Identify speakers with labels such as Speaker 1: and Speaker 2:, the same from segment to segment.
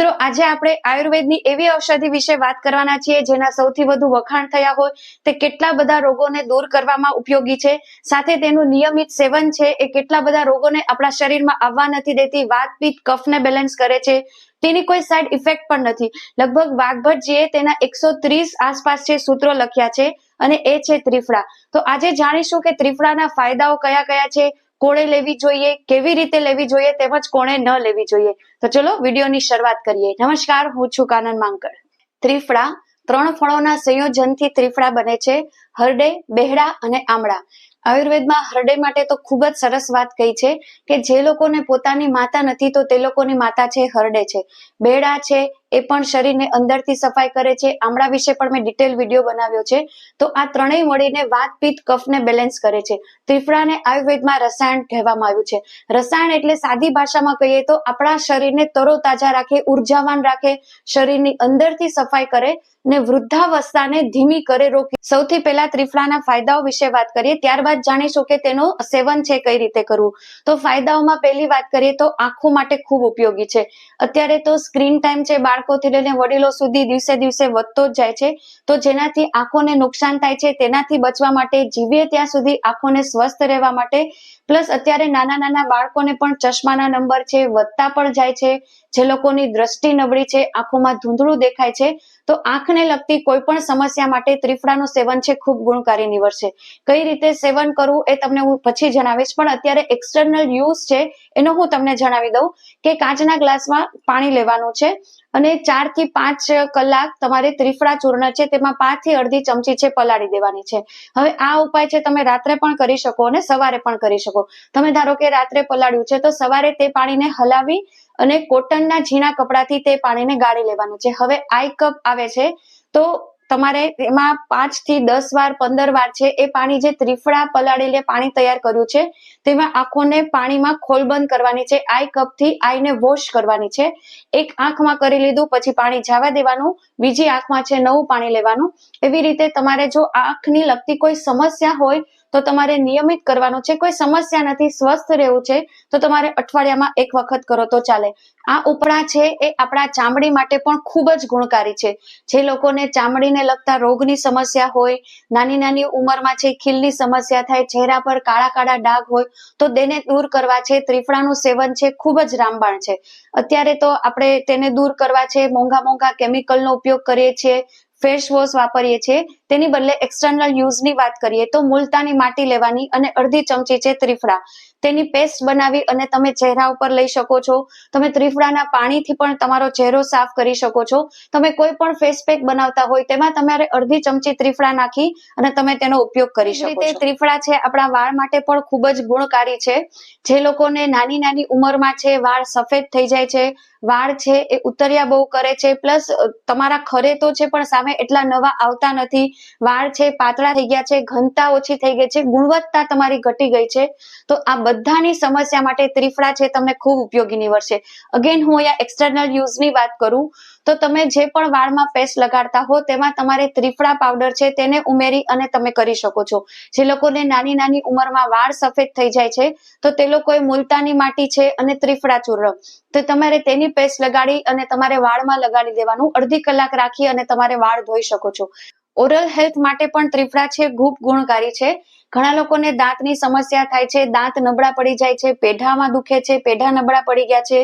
Speaker 1: મિત્રો, આજે આપણે આયુર્વેદની એવી ઔષધિ વિશે વાત કરવાના છીએ જેના સૌથી વધુ વખાણ થયા હોય તે કેટલા બધા રોગોને દૂર કરવામાં ઉપયોગી છે. સાથે તેનું નિયમિત સેવન છે એ કેટલા બધા રોગોને આપણા શરીરમાં આવવા નથી દેતી, વાત કફને બેલેન્સ કરે છે. તેની કોઈ સાઈડ ઇફેક્ટ પણ નથી. લગભગ વાઘભટ્ટજીએ તેના એકસો ત્રીસ આસપાસ છે સૂત્રો લખ્યા છે અને એ છે ત્રિફળા. તો આજે જાણીશું કે ત્રિફળાના ફાયદાઓ કયા કયા છે કોણે લેવી જોઈએ, કેવી રીતે લેવી જોઈએ તેમજ કોણે ન લેવી જોઈએ. તો ચલો વિડીયોની શરૂઆત કરીએ. નમસ્કાર, હું છું કાનન માંકડ. ત્રિફળા, ત્રણ ફળોના સંયોજનથી ત્રિફળા બને છે. હરડે, બેહડા અને આમળા. આયુર્વેદમાં હરડે માટે તો ખૂબ જ સરસ વાત કહી છે કે જે લોકોને પોતાની માતા નથી તો તે લોકોની માતા છે હરડે છે. બેડા છે એ પણ શરીરને અંદરથી સફાઈ કરે છે. આમળા વિશે પણ મેં ડિટેલ વીડિયો બનાવ્યો છે. તો આ ત્રણેય મળીને વાત પિત્ત કફને બેલેન્સ કરે છે. ત્રિફળાને આયુર્વેદમાં રસાયણ કહેવામાં આવ્યું છે. રસાયણ એટલે સાદી ભાષામાં કહીએ તો આપણા શરીરને તરોતાજા રાખે, ઉર્જાવાન રાખે, શરીરની અંદરથી સફાઈ કરે ને વૃદ્ધાવસ્થાને ધીમી કરે, રોકી સૌથી પહેલા ત્રિફળાના ફાયદાઓ વિશે વાત કરીએ. ત્યારબાદ જાણીશું કે તેનું સેવન છે કઈ રીતે કરવું. તો ફાયદાઓમાં પહેલી વાત કરીએ તો આંખો માટે ખૂબ ઉપયોગી છે. અત્યારે તો સ્ક્રીન ટાઈમ છે બાળકોથી લઈને વડીલો સુધી દિવસે દિવસે વધતો જ જાય છે. તો જેનાથી આંખોને નુકસાન થાય છે, તેનાથી બચવા માટે જીવીએ ત્યાં સુધી આંખોને સ્વસ્થ રહેવા માટે. પ્લસ અત્યારે નાના નાના બાળકોને પણ ચશ્માના નંબર છે, વધતા પણ જાય છે. જે લોકોની દ્રષ્ટિ નબળી છે, આંખોમાં ધૂંધળું દેખાય છે. તો આંખને લગતી કોઈ પણ સમસ્યા માટે ત્રિફળાનું સેવન છે, ખૂબ ગુણકારી નીવડશે. કઈ રીતે સેવન કરવું એ તમને હું પછી જણાવીશ, પણ અત્યારે એક્સટર્નલ યુઝ છે, એનો હું તમને જણાવી દઉં કે કાચના ગ્લાસમાં પાણી લેવાનું છે. અને ચારથી પાંચ કલાક તમારે ત્રિફળા ચૂર્ણ છે, તેમાં પાંચથી અડધી ચમચી છે પલાળી દેવાની છે. હવે આ ઉપાય છે, તમે રાત્રે પણ કરી શકો અને સવારે પણ કરી શકો. તમે ધારો કે રાત્રે પલાળ્યું છે, તો સવારે તે પાણીને હલાવી અને કોટનના ઝીણા કપડાથી તે પાણીને ગાળી લેવાનું છે. હવે આઈ કપ આવે છે, તો તમારે એમાં પાંચથી દસ વાર, પંદર વાર છે, એ પાણી જે ત્રિફળા પલાળેલે પાણી તૈયાર કર્યું છે, તેમાં આંખોને પાણીમાં ખોલબંધ કરવાની છે, આઈ કપથી આઈને વોશ કરવાની છે. એક આંખમાં કરી લીધું, પછી પાણી જવા દેવાનું, બીજી આંખમાં છે નવું પાણી લેવાનું. એવી રીતે તમારે જો આંખની લગતી કોઈ સમસ્યા હોય તો તમારે નિયમિત કરવાનું છે, કોઈ સમસ્યા નથી, સ્વસ્થ રહેવું છે, તો તમારે અઠવાડિયામાં એક વખત કરો તો ચાલે. આ ઉપડા છે એ આપણા ચામડી માટે પણ ખૂબ જ ગુણકારી છે. જે લોકોને ચામડીને લગતા રોગની સમસ્યા હોય, નાની નાની ઉંમરમાં છે ખીલની સમસ્યા થાય, ચહેરા પર કાળા કાળા ડાઘ હોય, તો તેને દૂર કરવા છે, ત્રિફળાનું સેવન છે, ખૂબ જ રામબાણ છે. અત્યારે તો આપણે તેને દૂર કરવા છે, મોંઘા મોંઘા કેમિકલનો ઉપયોગ કરીએ છીએ ફેસ વોશ વાપરીએ છીએ. તેની બદલે એક્સટર્નલ યુઝની વાત કરીએ તો મુલતાની માટી લેવાની અને અડધી ચમચી છે ત્રિફળા. તેની પેસ્ટ બનાવી અને તમે ચહેરા ઉપર લઈ શકો છો. તમે ત્રિફળાના પાણીથી પણ તમારો ચહેરો સાફ કરી શકો છો. તમે કોઈ પણ ફેસ પેક બનાવતા હોય તેમાં તમારે અડધી ચમચી ત્રિફળા નાખી અને તમે તેનો ઉપયોગ કરી શકો છો. ત્રિફળા છે આપણા વાળ માટે પણ ખૂબ જ ગુણકારી છે. જે લોકોને નાની નાની ઉંમરમાં છે વાળ સફેદ થઈ જાય છે. વાળ છે એ ઉતર્યા બહુ કરે છે. પ્લસ તમારા ખરે તો છે પણ સામે એટલા નવા આવતા નથી. વાળ છે, પાતળા થઈ ગયા છે, ઘનતા ઓછી થઈ ગઈ છે, ગુણવત્તા તમારી ઘટી ગઈ છે. તો આ બધાની સમસ્યા માટે ત્રિફળા છે, તમને ખૂબ ઉપયોગી નીવડશે અગેન હું અહીંયા એક્સટર્નલ યુઝની વાત કરું. તો તમે જે પણ વાળમાં પેસ્ટ લગાડતા હો, તેમાં તમારે ત્રિફળા પાવડર છે તેને ઉમેરી અને તમે કરી શકો છો. જે લોકોને નાની નાની ઉંમરમાં વાળ સફેદ થઈ જાય છે, તો તે લોકોએ મુલતાની માટી છે અને ત્રિફળા ચૂર્ણ. તો તમારે તેની પેસ્ટ લગાડી અને તમારે વાળમાં લગાડી દેવાનું. અડધી કલાક રાખી અને તમારે વાળ ધોઈ શકો છો. ઓરલ હેલ્થ માટે પણ ત્રિફળા છે, ખૂબ ગુણકારી છે. ઘણા લોકોને દાંતની સમસ્યા થાય છે, દાંત નબળા પડી જાય છે, પેઢામાં દુખે છે, પેઢા નબળા પડી ગયા છે,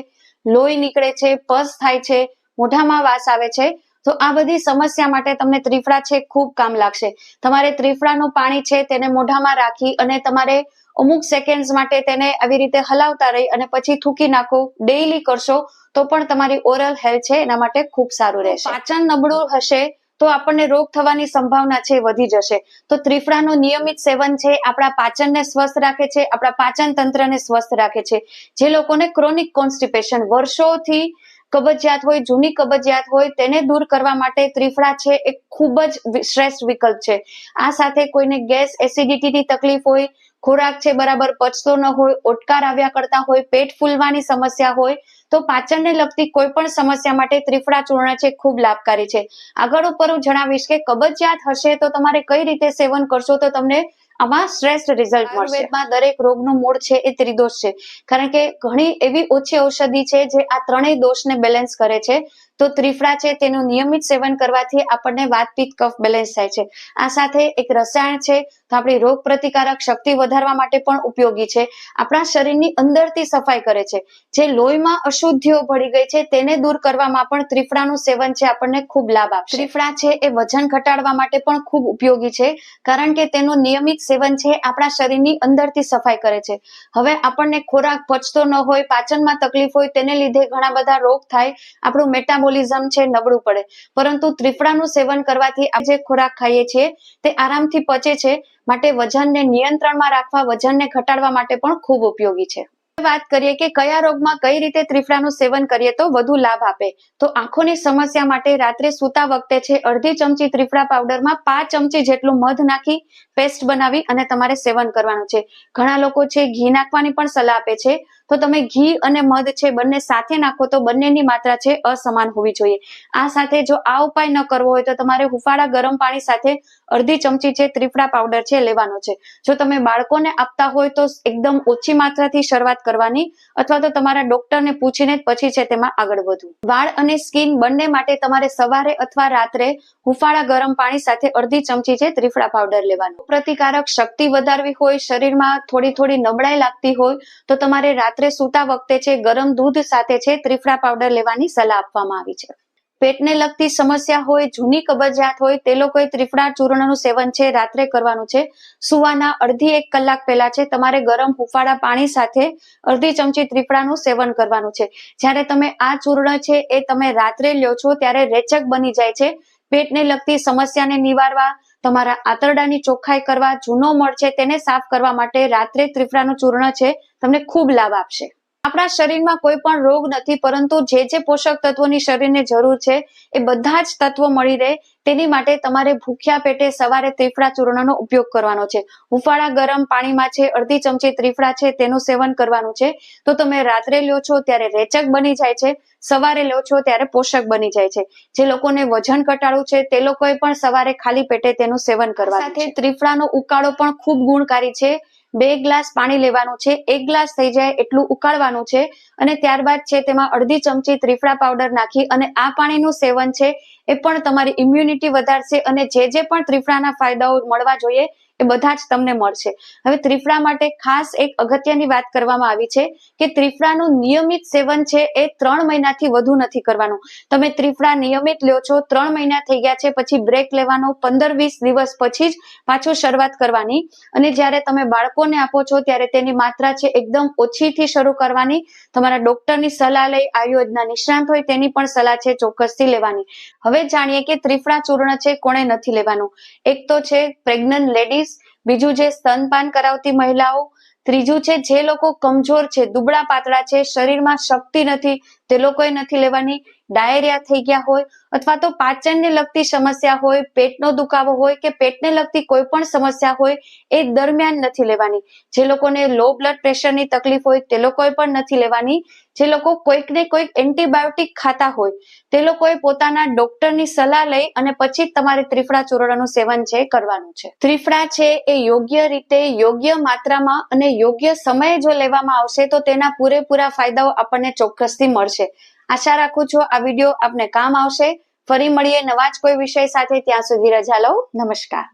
Speaker 1: લોહી નીકળે છે, પસ થાય છે મોઢામાં વાસ આવે છે. તો આ બધી સમસ્યા માટે તમને ત્રિફળા છે, ખૂબ કામ લાગશે. તમારે ત્રિફળાનું પાણી છે, તેને મોઢામાં રાખી અને તમારે અમુક સેકન્ડ માટે તેને આવી રીતે હલાવતા રહી અને પછી થૂકી નાખો ડેઈલી કરશો, તો પણ તમારી ઓરલ હેલ્થ છે, એના માટે ખૂબ સારું રહેશે. પાચન નબળું હશે, તો આપણને રોગ થવાની સંભાવના છે, વધી જશે. તો ત્રિફળાનું નિયમિત સેવન છે, આપણા પાચનને સ્વસ્થ રાખે છે, આપણા પાચન તંત્રને સ્વસ્થ રાખે છે. જે લોકોને ક્રોનિક કોન્સ્ટિપેશન વર્ષોથી કબજિયાત હોય, જૂની કબજિયાત હોય, તેને દૂર કરવા માટે ત્રિફળા છે, એ ખૂબ જ શ્રેષ્ઠ વિકલ્પ છે. આ સાથે કોઈને ગેસ એસિડિટીની તકલીફ હોય, ખોરાક છે બરાબર પચતો ન હોય, ઓટકાર આવ્યા કરતા હોય, પેટ ફૂલવાની સમસ્યા હોય, તો પાચનને લગતી કોઈ પણ સમસ્યા માટે ત્રિફળા ચૂર્ણ છે, ખૂબ લાભકારી છે. આગળ ઉપર હું જણાવીશ કે કબજિયાત હશે તો તમારે કઈ રીતે સેવન કરશો તો તમને આમાં શ્રેષ્ઠ રિઝલ્ટ મળશે. આયુર્વેદમાં દરેક રોગનું મૂળ છે એ ત્રિદોષ છે. કારણ કે ઘણી એવી ઓછી ઔષધિ છે જે આ ત્રણેય દોષને બેલેન્સ કરે છે. તો ત્રિફળા છે, તેનું નિયમિત સેવન કરવાથી આપણને વાત કફ બેલેન્સ થાય છે. આ સાથે એક રસાયણ છે, તો આપણી રોગ પ્રતિકારક શક્તિ વધારવા માટે પણ ઉપયોગી છે. આપણા શરીરની અંદરથી સફાઈ કરે છે. જે લોહીમાં અશુદ્ધિઓ ભળી ગઈ છે, તેને દૂર કરવામાં પણ ત્રિફળાનું સેવન છે, આપણને ખૂબ લાભ આપશે. ત્રિફળા છે, એ વજન ઘટાડવા માટે પણ ખૂબ ઉપયોગી છે, કારણ કે તેનું નિયમિત સેવન છે, આપણા શરીરની અંદરથી સફાઈ કરે છે. હવે આપણને ખોરાક પચતો ન હોય, પાચનમાં તકલીફ હોય, તેને લીધે ઘણા બધા રોગ થાય. આપણું મેટાબોલિઝમ છે, નબળું પડે. પરંતુ ત્રિફળાનું સેવન કરવાથી જે ખોરાક ખાઈએ છીએ, તે આરામથી પચે છે, માટે વજનને નિયંત્રણમાં રાખવા, વજનને ઘટાડવા માટે પણ ખૂબ ઉપયોગી છે. વાત કરીએ કે કયા રોગમાં કઈ રીતે ત્રિફળાનું સેવન કરીએ તો વધુ લાભ આપે. તો આંખોની સમસ્યા માટે રાત્રે સૂતા વખતે છે, અડધી ચમચી ત્રિફળા પાવડરમાં પાંચ ચમચી જેટલું મધ નાખી, પેસ્ટ બનાવી અને તમારે સેવન કરવાનું છે. ઘણા લોકો છે, ઘી નાખવાની પણ સલાહ આપે છે તો તમે ઘી અને મધ છે બંને સાથે નાખો તો બંનેની માત્રા છે અસમાન હોવી જોઈએ. આ સાથે જો આ ઉપાય ન કરવો હોય તો તમારે હુફાળા ગરમ પાણી સાથે અડધી ચમચી છે ત્રિફળા પાવડર છે લેવાનો છે. જો તમે બાળકોને આપતા હોય તો એકદમ ઓછી માત્રાથી શરૂઆત કરવાની અથવા તો તમારા ડોક્ટરને પૂછીને પછી છે તેમાં આગળ વધવું. વાળ અને સ્કિન બંને માટે તમારે સવારે અથવા રાત્રે હુફાળા ગરમ પાણી સાથે અડધી ચમચી છે ત્રિફળા પાવડર લેવાનો. પ્રતિકારક શક્તિ વધારવી હોય, શરીરમાં થોડી થોડી નબળાઈ લાગતી હોય તો તમારે રાત્રે સૂતા વખતે છે, ગરમ દૂધ સાથે છે, ત્રિફળા પાવડર લેવાની સલાહ આપવામાં આવી છે. પેટને લગતી સમસ્યા હોય, જૂની કબજિયાત હોય, તે લોકોએ ત્રિફળા ચૂર્ણનું સેવન છે, રાત્રે કરવાનું છે. સુવાના અડધી એક કલાક પહેલા છે, તમારે ગરમ હુફાળા પાણી સાથે અડધી ચમચી ત્રિફળાનું સેવન કરવાનું છે. જ્યારે તમે આ ચૂર્ણ છે, એ તમે રાત્રે લ્યો છો, ત્યારે રેચક બની જાય છે. પેટને લગતી સમસ્યાને નિવારવા તમારા આંતરડાની ચોખ્ખાઈ કરવા, જૂનો મળ છે તેને સાફ કરવા માટે રાત્રે ત્રિફળાનું ચૂર્ણ છે, તમને ખૂબ લાભ આપશે. આપણા શરીરમાં કોઈ પણ રોગ નથી, પરંતુ જે જે પોષક તત્વોની શરીરને જરૂર છે, એ બધા જ તત્વો મળી રહે. તેની માટે તમારે ભૂખ્યા પેટે સવારે ત્રિફળા ચૂર્ણનો ઉપયોગ કરવાનો છે. હુફાળા ગરમ પાણીમાં છે, અડધી ચમચી ત્રિફળા છે, તેનું સેવન કરવાનું છે. તો તમે રાત્રે લ્યો છો ત્યારે રેચક બની જાય છે, સવારે લો છો ત્યારે પોષક બની જાય છે. જે લોકોને વજન ઘટાડવું છે, તે લોકોએ પણ સવારે ખાલી પેટે તેનું સેવન કરવા સાથે ત્રિફળાનો ઉકાળો પણ ખૂબ ગુણકારી છે. બે ગ્લાસ પાણી લેવાનું છે, એક ગ્લાસ થઈ જાય એટલું ઉકાળવાનું છે અને ત્યારબાદ છે તેમાં અડધી ચમચી ત્રિફળા પાવડર નાખી અને આ પાણીનું સેવન છે એ પણ તમારી ઇમ્યુનિટી વધારશે અને જે જે પણ ત્રિફળાના ફાયદાઓ મળવા જોઈએ એ બધા જ તમને મળશે. હવે ત્રિફળા માટે ખાસ એક અગત્યની વાત કરવામાં આવી છે કે ત્રિફળાનું નિયમિત સેવન છે એ ત્રણ મહિનાથી વધુ નથી કરવાનું. તમે ત્રિફળા નિયમિત લ્યો છો, ત્રણ મહિના થઈ ગયા છે, પછી બ્રેક લેવાનો, પંદર વીસ દિવસ પછી જ પાછું શરૂઆત કરવાની. અને જ્યારે તમે બાળકોને આપો છો, ત્યારે તેની માત્રા છે એકદમ ઓછીથી શરૂ કરવાની. તમારા ડોક્ટરની સલાહ લઈ, આયુર્વેદના નિષ્ણાંત હોય તેની પણ સલાહ છે ચોક્કસથી લેવાની. હવે જાણીએ કે ત્રિફળા ચૂર્ણ છે, કોણે નથી લેવાનું. એક તો છે પ્રેગ્નન્ટ લેડીઝ બીજું જે સ્તનપાન કરાવતી મહિલાઓ, ત્રીજું છે જે લોકો કમજોર છે, દુબળા પાતળા છે, શરીરમાં શક્તિ નથી, તે લોકોએ નથી લેવાની. ડાયરિયા થઈ ગયા હોય અથવા તો પાચનને લગતી સમસ્યા હોય, પેટનો દુખાવો હોય કે પેટને લગતી કોઈ પણ સમસ્યા હોય એ દરમિયાન નથી લેવાની. જે લોકોને લો બ્લડ પ્રેશરની તકલીફ હોય તે લોકોએ પણ નથી લેવાની. જે લોકો કોઈક ને કોઈક એન્ટીબાયોટિક ખાતા હોય તે લોકોએ પોતાના ડોક્ટરની સલાહ લઈ અને પછી તમારે ત્રિફળા ચૂર્ણનું સેવન છે કરવાનું છે. ત્રિફળા છે એ યોગ્ય રીતે યોગ્ય માત્રામાં અને યોગ્ય સમયે જો લેવામાં આવશે તો તેના પૂરેપૂરા ફાયદાઓ આપણને ચોક્કસથી મળશે. આશા રાખું છું આ વીડિયો આપને કામ આવશે. ફરી મળીએ નવા જ કોઈ વિષય સાથે. ત્યાં સુધી રજા લઉં નમસ્કાર.